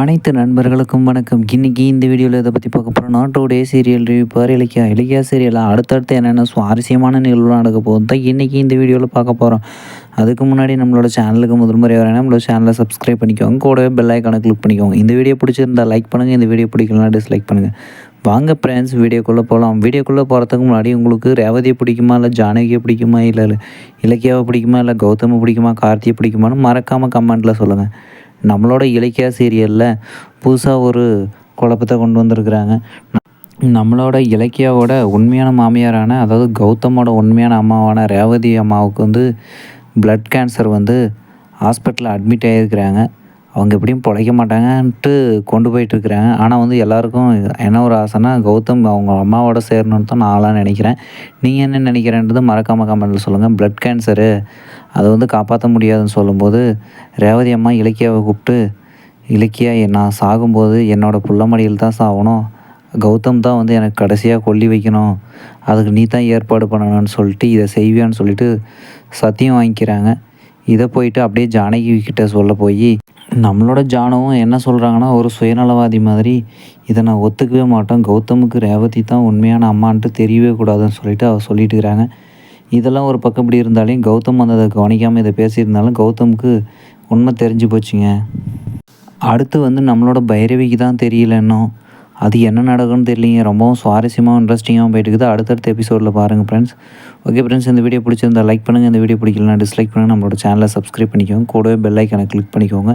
அனைத்து நண்பர்களுக்கும் வணக்கம். இன்றைக்கி இந்த வீடியோவில் இதை பற்றி பார்க்க போகிறோம் நாட்டோடைய serial review for Ilakkiya. Ilakkiya சீரியலாக அடுத்தடுத்து என்னென்ன சுவாரஸ்யமான நிகழ்வுலாம் நடக்க போகுது தான் இன்றைக்கி இந்த வீடியோவில் பார்க்க போகிறோம் அதுக்கு முன்னாடி நம்மளோட சேனலுக்கு முதல் முறை வரேன் நம்மளோட சேனலை சப்ஸ்கிரைப் பண்ணிக்கோங்க. கூடவே பெல் ஐக்கானை கிளிக் பண்ணிக்கோங்க. இந்த வீடியோ பிடிச்சிருந்தா லைக் பண்ணுங்கள் இந்த வீடியோ பிடிக்கலாம் டிஸ்லைக் பண்ணுங்கள் வாங்க ஃப்ரெண்ட்ஸ் வீடியோக்குள்ளே போகலாம் வீடியோக்குள்ளே போகிறதுக்கு முன்னாடி உங்களுக்கு ரேவதியை பிடிக்குமா இல்லை ஜானகியை பிடிக்குமா இல்லை இலக்கியாவை பிடிக்குமா இல்லை கௌதமை பிடிக்குமா கார்த்தியை பிடிக்குமான்னு மறக்காமல் கமெண்ட்டில் சொல்லுங்கள் நம்மளோட இலக்கிய சீரியலில் புதுசாக ஒரு குழப்பத்தை கொண்டு வந்திருக்கிறாங்க. நம்மளோட இலக்கியாவோட உண்மையான மாமியாரான அதாவது கௌதமோட உண்மையான அம்மாவான ரேவதி அம்மாவுக்கு வந்து பிளட் கேன்சர் வந்து ஹாஸ்பிட்டலில் அட்மிட் ஆகியிருக்கிறாங்க அவங்க எப்படியும் பிழைக்க மாட்டாங்கன்ட்டு கொண்டு போயிட்டுருக்குறாங்க. ஆனால் வந்து எல்லாருக்கும் என்ன ஒரு ஆசைன்னா கௌதம் அவங்க அம்மாவோட சேரணுன்னு தான் நான்லாம் நினைக்கிறேன். நீங்கள் என்ன நினைக்கிறேன்றது மறக்காமல் கமெண்ட்டில் சொல்லுங்கள் ப்ளட் கேன்சரு அதை வந்து காப்பாற்ற முடியாதுன்னு சொல்லும்போது ரேவதி அம்மா இலக்கியாவை கூப்பிட்டு இலக்கியா நான் சாகும்போது என்னோடய புள்ளமடியில் தான் சாகணும். கௌதம் தான் வந்து எனக்கு கடைசியாக கொல்லி வைக்கணும். அதுக்கு நீ தான் ஏற்பாடு பண்ணணும்னு சொல்லிட்டு இதை செய்வியான்னு சொல்லிட்டு சத்தியம் வாங்கிக்கிறாங்க. இதை போயிட்டு அப்படியே ஜானகி கிட்ட சொல்ல போய் நம்மளோட ஜானவும் என்ன சொல்கிறாங்கன்னா ஒரு சுயநலவாதி மாதிரி இதை நான் ஒத்துக்கவே மாட்டேன் கௌதமுக்கு ரேவதி தான் உண்மையான அம்மான்ட்டு தெரியவே கூடாதுன்னு சொல்லிட்டு அவர் சொல்லிட்டு இருக்கிறாங்க. இதெல்லாம் ஒரு பக்கம் இப்படி இருந்தாலையும் கௌதம் வந்து அதை கவனிக்காமல் இதை பேசியிருந்தாலும் கௌதமுக்கு உண்மை தெரிஞ்சு போச்சுங்க. அடுத்து வந்து நம்மளோட பைரவிக்கு தான் தெரியல இன்னும். அது என்ன நடக்கும்னு தெரியலிங்க. ரொம்பவும் சுவாரஸ்யமாக இன்ட்ரெஸ்டிங்காகவும் போயிட்டு இருக்குது அடுத்தடுத்த எபிசோடில் பாருங்கள் ஃப்ரெண்ட்ஸ் ஓகே ஃப்ரெண்ட்ஸ் இந்த வீடியோ பிடிச்சிருந்தா லைக் பண்ணுங்கள் இந்த வீடியோ பிடிக்கலனா டிஸ்லைக் பண்ணுங்கள் நம்மளோட சேனலை சப்ஸ்கிரைப் பண்ணிக்கோங்க. கூடவே பெல் ஐக்கனை கிளிக் பண்ணிக்கோங்க.